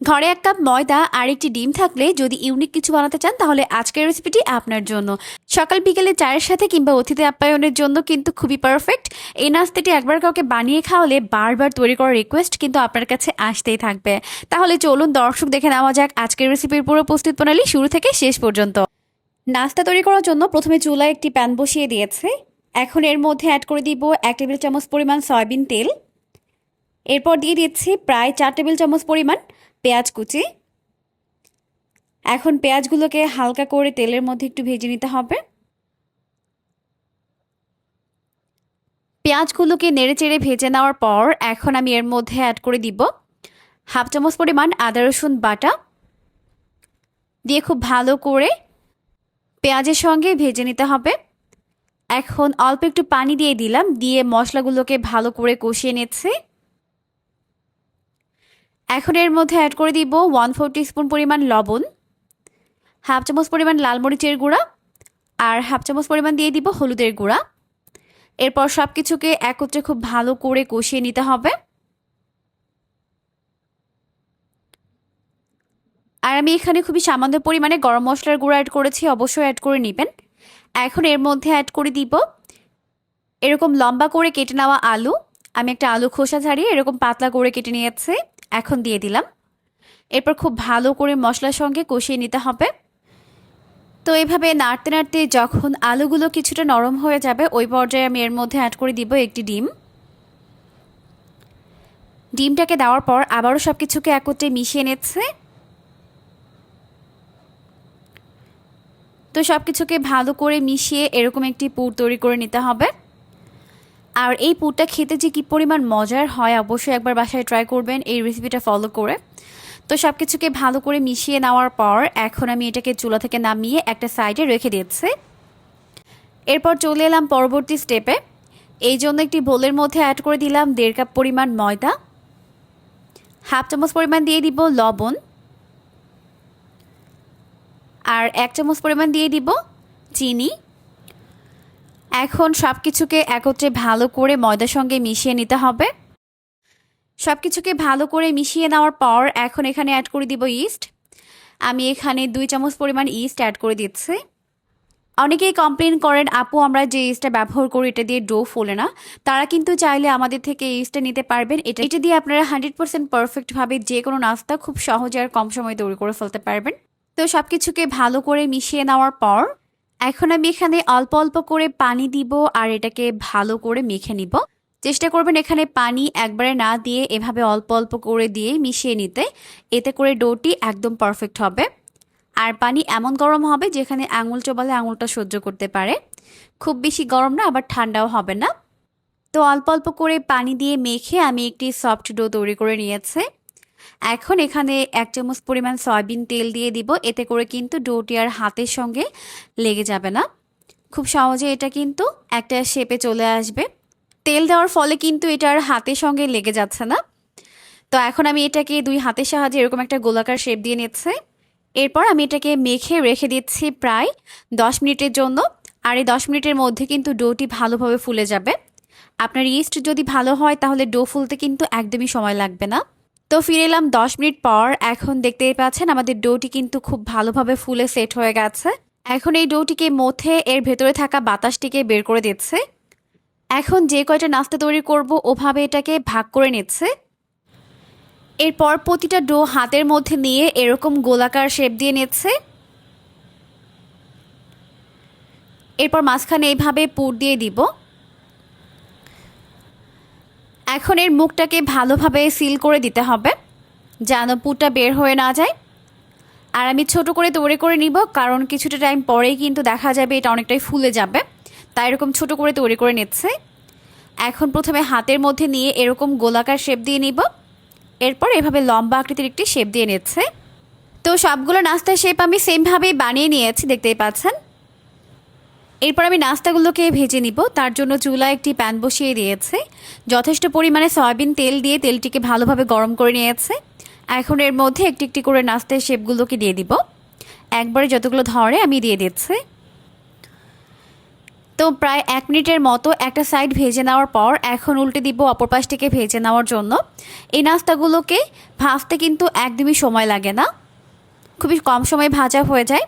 ঘরে এক কাপ ময়দা আর একটি ডিম থাকলে যদি ইউনিক কিছু বানাতে চান, তাহলে আজকের রেসিপিটি আপনার জন্য। সকাল বিকেলে চায়ের সাথে কিংবা অতিথি আপ্যায়নের জন্য কিন্তু খুবই পারফেক্ট এই নাস্তাটি একবার কাউকে বানিয়ে খাওয়ালে বারবার তৈরি করার রিকোয়েস্ট কিন্তু আপনার কাছে আসতেই থাকবে। তাহলে চলুন দর্শক দেখে নেওয়া যাক আজকের রেসিপির পুরো প্রস্তুত প্রণালী শুরু থেকে শেষ পর্যন্ত। নাস্তা তৈরি করার জন্য প্রথমে চুলায় একটি প্যান বসিয়ে দিয়েছে। এখন এর মধ্যে অ্যাড করে দিব এক টেবিল চামচ পরিমাণ সয়াবিন তেল। এরপর দিয়ে দিচ্ছি প্রায় চার টেবিল চামচ পরিমাণ পেঁয়াজ কুচি। এখন পেঁয়াজগুলোকে হালকা করে তেলের মধ্যে একটু ভেজে নিতে হবে। পেঁয়াজগুলোকে নেড়ে চেড়ে ভেজে নেওয়ার পর এখন আমি এর মধ্যে অ্যাড করে দিব হাফ চামচ পরিমাণ আদা, রসুন বাটা। দিয়ে খুব ভালো করে পেঁয়াজের সঙ্গে ভেজে নিতে হবে। এখন অল্প একটু পানি দিয়ে দিলাম, দিয়ে মশলাগুলোকে ভালো করে কষিয়ে নিচ্ছে। এখন এর মধ্যে অ্যাড করে দিব ওয়ান ফোর স্পুন পরিমাণ লবণ হাফ চামচ পরিমাণ লাল মরিচের গুঁড়া আর হাফ চামচ পরিমাণ দিয়ে দিব হলুদের গুঁড়া। এরপর সব কিছুকে একত্রে খুব ভালো করে কষিয়ে নিতে হবে। আর আমি এখানে খুবই সামান্য পরিমাণে গরম মশলার গুঁড়া অ্যাড করেছি, অবশ্যই অ্যাড করে নেবেন। এখন এর মধ্যে অ্যাড করে দিব এরকম লম্বা করে কেটে নেওয়া আলু। আমি একটা আলু খোসা ছাড়িয়ে এরকম পাতলা করে কেটে নিয়েছি। এখন দিয়ে দিলাম। এরপর খুব ভালো করে মশলার সঙ্গে কষিয়ে নিতে হবে। তো এইভাবে নাড়তে নাড়তে যখন আলুগুলো কিছুটা নরম হয়ে যাবে, ওই পর্যায়ে আমি এর মধ্যে অ্যাড করে দিব একটি ডিম। ডিমটাকে দেওয়ার পর আবারও সব কিছুকে একত্রে মিশিয়ে নিচ্ছে। তো সব কিছুকে ভালো করে মিশিয়ে এরকম একটি পুর তৈরি করে নিতে হবে। আর এই পুরটা খেতে যে কী পরিমাণ মজার হয়, অবশ্যই একবার বাসায় ট্রাই করবেন এই রেসিপিটা ফলো করে। তো সব কিছুকে ভালো করে মিশিয়ে নেওয়ার পর এখন আমি এটাকে চুলা থেকে নামিয়ে একটা সাইডে রেখে দিচ্ছি এরপর চলে এলাম পরবর্তী স্টেপে এই জন্য একটি বোলের মধ্যে অ্যাড করে দিলাম দেড় কাপ পরিমাণ ময়দা হাফ চামচ পরিমাণ দিয়ে দিব লবণ, আর এক চামচ পরিমাণ দিয়ে দিব চিনি এখন সব কিছুকে একত্রে ভালো করে ময়দার সঙ্গে মিশিয়ে নিতে হবে। সব কিছুকে ভালো করে মিশিয়ে নেওয়ার পর এখন এখানে অ্যাড করে দিব ইস্ট আমি এখানে দুই চামচ পরিমাণ ইস্ট অ্যাড করে দিচ্ছি। অনেকেই কমপ্লেন করেন, আপু, আমরা যে ইস্টটা ব্যবহার করি, এটা দিয়ে ডো ফোলে না। তারা কিন্তু চাইলে আমাদের থেকে ইস্টটা নিতে পারবেন। এটা এটা দিয়ে আপনারা হান্ড্রেড পার্সেন্ট পারফেক্টভাবে যে কোনো নাস্তা খুব সহজে আর কম সময়ে তৈরি করে ফেলতে পারবেন। তো সব কিছুকে ভালো করে মিশিয়ে নেওয়ার পর এখন আমি এখানে অল্প অল্প করে পানি দিব আর এটাকে ভালো করে মেখে নিব। চেষ্টা করবেন এখানে পানি একবারে না দিয়ে এভাবে অল্প অল্প করে দিয়ে মিশিয়ে নিতে। এতে করে ডোটি একদম পারফেক্ট হবে। আর পানি এমন গরম হবে যেখানে আঙুল চোবালে আঙুলটা সহ্য করতে পারে। খুব বেশি গরম না, আবার ঠান্ডাও হবে না। তো অল্প অল্প করে পানি দিয়ে মেখে আমি একটি সফট ডো তৈরি করে নিয়েছি। এখন এখানে এক চামচ পরিমাণ সয়াবিন তেল দিয়ে দিব। এতে করে কিন্তু ডোটি আর হাতের সঙ্গে লেগে যাবে না। খুব সহজে এটা কিন্তু একটা শেপে চলে আসবে। তেল দেওয়ার ফলে কিন্তু এটা আর হাতের সঙ্গে লেগে যাচ্ছে না। তো এখন আমি এটাকে দুই হাতের সাহায্যে এরকম একটা গোলাকার শেপ দিয়ে নিচ্ছে। এরপর আমি এটাকে মেখে রেখে দিচ্ছি প্রায় দশ মিনিটের জন্য। আর এই দশ মিনিটের মধ্যে কিন্তু ডোটি ভালোভাবে ফুলে যাবে। আপনার ইস্ট যদি ভালো হয়, তাহলে ডো ফুলতে কিন্তু একদমই সময় লাগবে না। তো ফিরে এলাম দশ মিনিট পর। এখন দেখতেই পাচ্ছেন আমাদের ডোটি কিন্তু খুব ভালোভাবে ফুলে সেট হয়ে গেছে। এখন এই ডোটিকে মথে এর ভেতরে থাকা বাতাসটিকে বের করে দিচ্ছে। এখন যে কয়টা নাস্তা তৈরি করব ওভাবে এটাকে ভাগ করে নিচ্ছে। এরপর প্রতিটা ডো হাতের মধ্যে নিয়ে এরকম গোলাকার শেপ দিয়ে নিচ্ছে। এরপর মাঝখানে এইভাবে পুর দিয়ে দিব। এখন এর মুখটাকে ভালোভাবে সিল করে দিতে হবে, যেন পুরটা বের হয়ে না যায়। আর আমি ছোট করে তৈরি করে নিব, কারণ কিছুটা টাইম পরেই কিন্তু দেখা যাবে এটা অনেকটাই ফুলে যাবে। তাই এরকম ছোট করে তৈরি করে নিচ্ছে। এখন প্রথমে হাতের মধ্যে নিয়ে এরকম গোলাকার শেপ দিয়ে নিব। এরপর এভাবে লম্বা আকৃতির একটি শেপ দিয়ে নিচ্ছে। তো সবগুলো নাস্তার শেপ আমি সেমভাবেই বানিয়ে নিয়েছি, দেখতেই পাচ্ছেন। এরপর আমি নাস্তাগুলোকে ভেজে নিব। তার জন্য চুলায় একটি প্যান বসিয়ে দিয়েছে। যথেষ্ট পরিমাণে সয়াবিন তেল দিয়ে তেলটিকে ভালোভাবে গরম করে নিয়েছে। এখন এর মধ্যে একটি একটি করে নাস্তার শেপগুলোকে দিয়ে দিব। একবারে যতগুলো ধরে আমি দিয়ে দিচ্ছি। তো প্রায় এক মিনিটের মতো একটা সাইড ভেজে নেওয়ার পর এখন উল্টে দিব অপর পাশটিকে ভেজে নেওয়ার জন্য। এই নাস্তাগুলোকে ভাজতে কিন্তু একদমই সময় লাগে না। খুবই কম সময়ে ভাজা হয়ে যায়।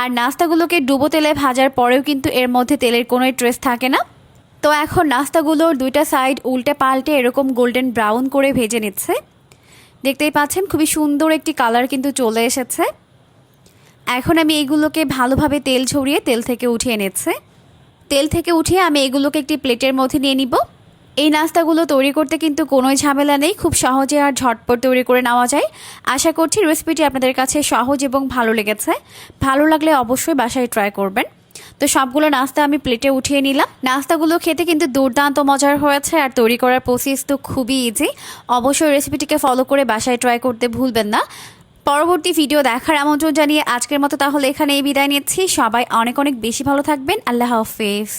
আর নাস্তাগুলোকে ডুবো তেলে ভাজার পরেও কিন্তু এর মধ্যে তেলের কোনো ট্রেস থাকে না। তো এখন নাস্তাগুলোর দুইটা সাইড উল্টে পাল্টে এরকম গোল্ডেন ব্রাউন করে ভেজে নিচ্ছে। দেখতেই পাচ্ছেন খুবই সুন্দর একটি কালার কিন্তু চলে এসেছে। এখন আমি এগুলোকে ভালোভাবে তেল ছড়িয়ে তেল থেকে উঠিয়ে নিচ্ছে। তেল থেকে উঠিয়ে আমি এগুলোকে একটি প্লেটের মধ্যে নিয়ে নিব। এই নাস্তাগুলো তৈরি করতে কিন্তু কোনোই ঝামেলা নেই, খুব সহজে আর ঝটপট তৈরি করে নেওয়া যায়। আশা করছি রেসিপিটি আপনাদের কাছে সহজ এবং ভালো লেগেছে। ভালো লাগলে অবশ্যই বাসায় ট্রাই করবেন। তো সবগুলো নাস্তা আমি প্লেটে উঠিয়ে নিলাম। নাস্তাগুলো খেতে কিন্তু দুর্দান্ত মজার হয়েছে আর তৈরি করার প্রসেস তো খুবই ইজি অবশ্যই রেসিপিটিকে ফলো করে বাসায় ট্রাই করতে ভুলবেন না। পরবর্তী ভিডিও দেখার আমন্ত্রণ জানিয়ে আজকের মতো তাহলে এখানে এই বিদায় নিচ্ছি। সবাই অনেক অনেক বেশি ভালো থাকবেন। আল্লাহ হাফেজ।